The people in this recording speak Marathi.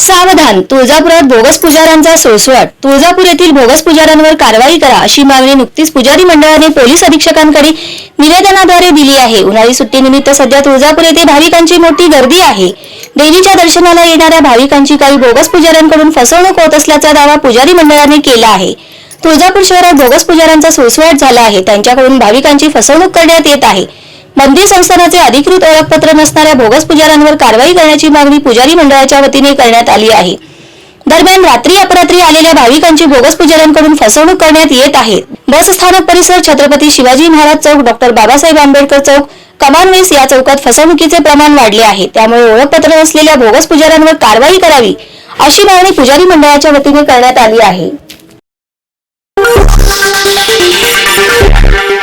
सावधान. तुळजापुरात बोगस पुजाऱ्यांचा सुळसुळाट तुळजापूर येथील बोगस पुजाऱ्यांवर कारवाई करा अशी मागणी नुकतीच पुजारी मंडळाने पोलीस अधीक्षकांकडे निवेदनाद्वारे दिली आहे. उन्हाळी सुट्टीनिमित्त सध्या तुळजापूर येथे भाविकांची मोठी गर्दी आहे. देवीच्या दर्शनाला येणाऱ्या भाविकांची काही बोगस पुजाऱ्यांकडून फसवणूक होत असल्याचा दावा पुजारी मंडळाने केला आहे. तुळजापूर शहरात बोगस पुजाऱ्यांचा सुळसुळाट झाला आहे. त्यांच्याकडून भाविकांची फसवणूक करण्यात येत आहे. मंदिर संस्थानाचे अधिकृत ओळखपत्र नसणाऱ्या बोगस पुजाऱ्यांवर कारवाई करण्याची मागणी पुजारी मंडळाच्या वतीने करण्यात आली आहे. दरम्यान रात्री अपरात्री आलेल्या भाविकांची बोगस पुजाऱ्यांकडून फसवणूक करण्यात येत आहे. बस स्थानक परिसर छत्रपती शिवाजी महाराज चौक डॉक्टर बाबासाहेब आंबेडकर चौक कमानवेस या चौकात फसवणुकीचे प्रमाण वाढले आहे. त्यामुळे ओळखपत्र नसलेल्या बोगस पुजाऱ्यांवर कारवाई करावी अशी मागणी पुजारी मंडळाच्या वतीने करण्यात आली आहे.